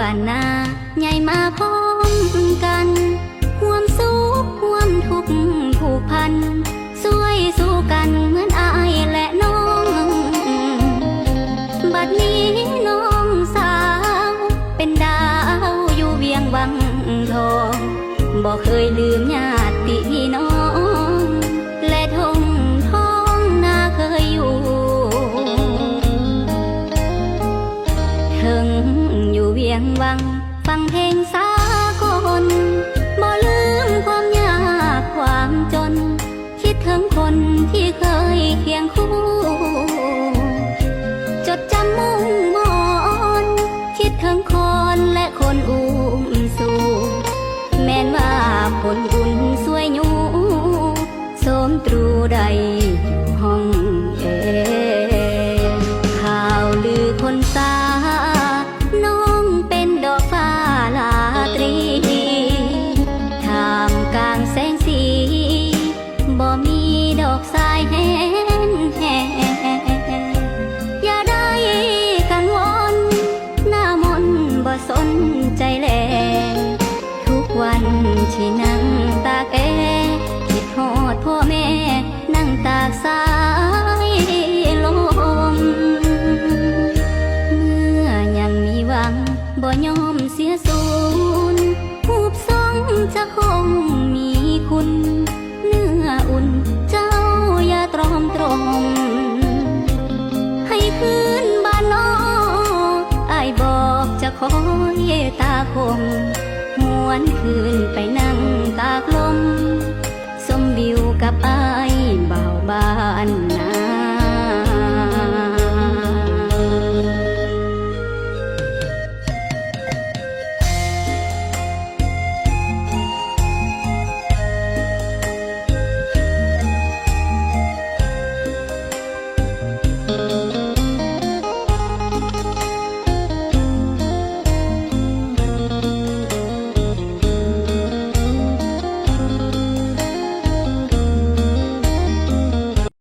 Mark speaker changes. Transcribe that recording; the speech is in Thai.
Speaker 1: บ้านนาใหญ่มาพร้อมกันห่วมสุขห่วมทุกข์ผูกพันสวยสู้กันเหมือนอายและน้อง บัดนี้น้องสาว เป็นดาวอยู่เวียงวังทองบอกเคยลืมญาติพี่น้อง ถึงอยู่เวียงวัง ฟังเพลงสากลบ่ลืมความยากความจน คิดถึงคนที่เคยเคียงคู่ จดจำมุ่งมอนคิดถึงคนและคนอุ้มสู่แม้นว่าผลบุญสวยอยู่โสมตรูใดอยู่ สนใจแล ทุกวันที่นั่งตาแอคิดฮอดพ่อแม่ นั่งตากสายลม เมื่อยังมีหวังบ่ยอมเสียสูญผูบสองจะคงมีคุณ บอกจะคอยตาคมหวนคืนไปนั่งตากลม